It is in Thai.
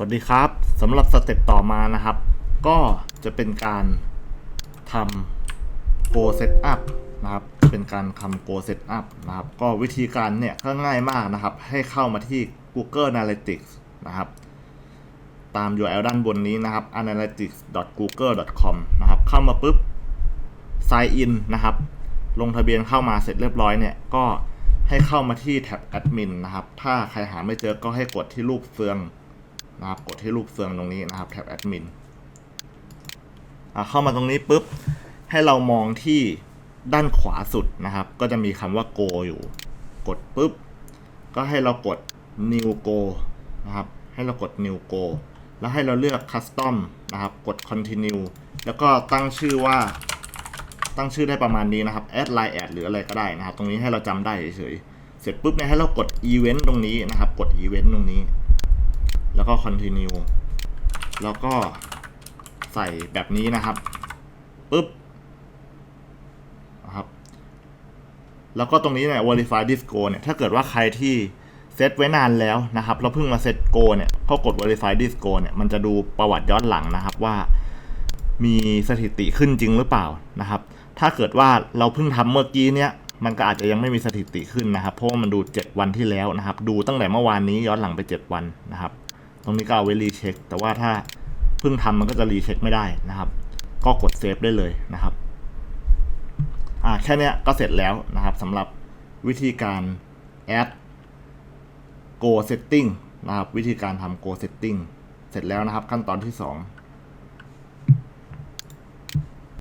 สวัสดีครับสำหรับสเต็ปต่อมานะครับ ก็จะเป็นการทำ Go Setup นะครับ เป็นการทำ Go Setup นะครับ ก็วิธีการเนี่ยก็ง่ายมากนะครับ ให้เข้ามาที่ Google Analytics นะครับ ตาม URL ด้านบนนี้นะครับ analytics.google.com นะครับ เข้ามาปุ๊บ sign in นะครับ ลงทะเบียนเข้ามาเสร็จเรียบร้อยเนี่ยก็ให้เข้ามาที่แท็บ admin นะครับ ถ้าใครหาไม่เจอก็ให้กดที่รูปเฟือง นะครับกดที่รูปเฟืองตรงนี้นะครับแท็บแอดมินเข้ามาตรงนี้ปุ๊บให้เรามองที่ด้านขวาสุดนะครับ ก็จะมีคำว่า go อยู่ กดปุ๊บ ก็ให้เรากด new go นะครับ ให้เรากด new go แล้วให้เราเลือก custom นะครับ กด continue แล้วก็ตั้งชื่อว่า ตั้งชื่อได้ประมาณนี้นะครับ add line add หรืออะไรก็ได้นะครับ ตรงนี้ให้เราจำได้เฉยๆ เสร็จปุ๊บเนี่ยให้เรากด event ตรงนี้นะครับ กด event ตรงนี้ แล้วก็ continue แล้วก็ใส่แบบนี้นะครับปุ๊บนะครับ แล้วก็ตรงนี้เนี่ย verify this go เนี่ย ถ้าเกิดว่าใครที่เซตไว้นานแล้วนะครับ เราเพิ่งมาเซต go เนี่ยก็กด verify this go เนี่ย มันจะดูประวัติย้อนหลังนะครับว่ามีสถิติขึ้นจริงหรือเปล่านะครับ ถ้าเกิดว่าเราเพิ่งทำเมื่อกี้เนี่ยมันก็อาจจะยังไม่มีสถิติขึ้นนะครับ เพราะว่ามันดู 7 วันที่แล้วนะครับ ดูตั้งแต่เมื่อวานนี้ย้อนหลังไป 7 วันนะครับ รงนี้ก็เอาไว้รีเช็ค แต่ว่าถ้าเพิ่งทำมันก็จะรีเช็คไม่ได้นะครับ ก็กดเซฟได้เลยนะครับอ่าแค่นี้ก็เสร็จแล้วนะครับสำหรับวิธีการแอด go setting นะครับ วิธีการทำ go setting เสร็จแล้วนะครับขั้นตอนที่ 2